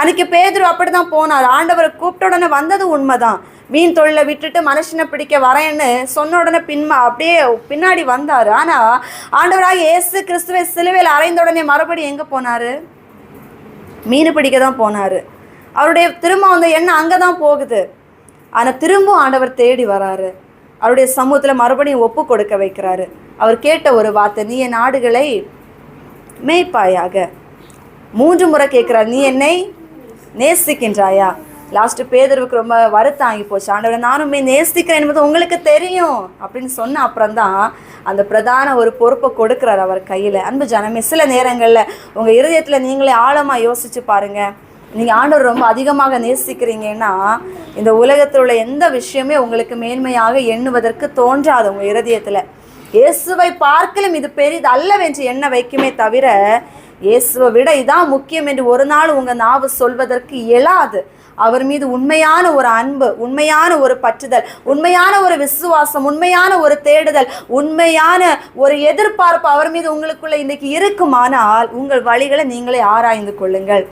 அன்னைக்கு பேதுரு அப்படிதான் போனார். ஆண்டவரை கூப்பிட்ட உடனே வந்தது உண்மைதான். மீன் தொழிலை விட்டுட்டு மனுஷனை பிடிக்க வரேன்னு சொன்ன உடனே பின்மா அப்படியே பின்னாடி வந்தார். ஆனா ஆண்டவராக இயேசு கிறிஸ்துவை சிலுவையில் அரைந்த உடனே மறுபடியும் எங்க போனாரு? மீன் பிடிக்க தான் போனார். அவருடைய திரும்ப அந்த எண்ணம் அங்கே தான் போகுது. ஆனால் திரும்பவும் ஆண்டவர் தேடி வராரு. அவருடைய சமூகத்தில் மறுபடியும் ஒப்பு கொடுக்க வைக்கிறாரு. அவர் கேட்ட ஒரு வார்த்தை நீ என் நாடுகளை மேய்ப்பாயாக மூன்று முறை கேட்குறார் நீ என்னை நேசிக்கின்றாயா? லாஸ்ட் பேதருக்கு ரொம்ப வருத்தம் ஆகி போச்சு. ஆண்டவரை நானுமே நேசிக்கிறேன் என்பது உங்களுக்கு தெரியும். அப்படின்னு சொன்ன அப்புறம் தான் அந்த பிரதான ஒரு பொறுப்பை கொடுக்குறார் அவர் கையில். அன்பு ஜனமே சில நேரங்களில் உங்கள் இருதயத்தில் நீங்களே ஆழமாக யோசிச்சு பாருங்கள் நீங்கள் ஆண்டவர் ரொம்ப அதிகமாக நேசிக்கிறீங்கன்னா இந்த உலகத்தில் உள்ள எந்த விஷயமே உங்களுக்கு மேன்மையாக எண்ணுவதற்கு தோன்றாது உங்கள் இருதயத்தில். இயேசுவை பார்க்கலும் இது பெரிது அல்லவென்று எண்ண வைக்குமே தவிர இயேசுவை விட இதான் முக்கியம் என்று ஒரு நாள் உங்கள் நாவு சொல்வதற்கு இயலாது. அவர் மீது உண்மையான ஒரு அன்பு உண்மையான ஒரு பற்றுதல் உண்மையான ஒரு விசுவாசம் உண்மையான ஒரு தேடுதல் உண்மையான ஒரு எதிர்பார்ப்பு அவர் மீது உங்களுக்குள்ள இன்னைக்கு இருக்குமானால் உங்கள் வழிகளை நீங்களே ஆராய்ந்து கொள்ளுங்கள்.